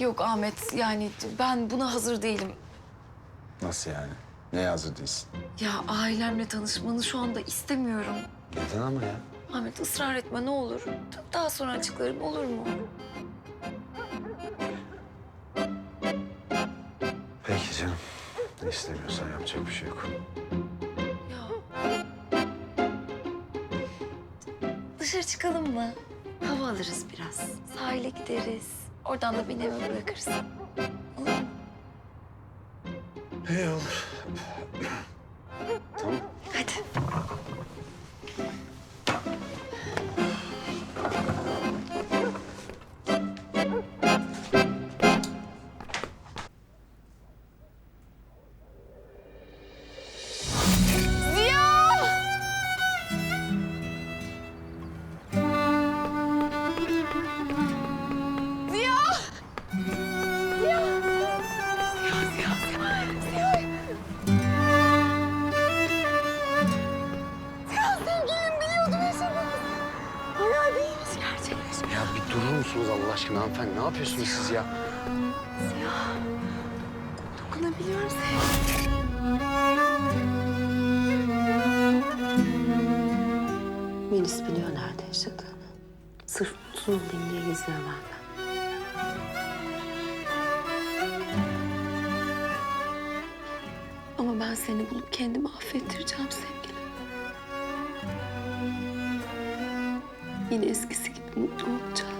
Yok Ahmet yani ben buna hazır değilim. Nasıl yani? Neye hazır değilsin? Ya ailemle tanışmanı şu anda istemiyorum. Neden ama ya? Ahmet ısrar etme ne olur. Daha sonra açıklarım olur mu? Peki canım. Ne istemiyorsan yapacak bir şey yok. Ya. Dışarı çıkalım mı? Hava alırız biraz. Sahile gideriz. Oradan da beni eve bırakırsın. Olur mu? İyi olur. Durur musunuz Allah aşkına hanımefendi? Ne yapıyorsunuz siz ya? Ziya. Dokunabiliyorum sana. Melis biliyor nerede yaşadığını. Sırf mutlu olayım diye gizliyor benden. Ama ben seni bulup kendimi affettireceğim sevgilim. Yine eskisi gibi mutlu olacağız.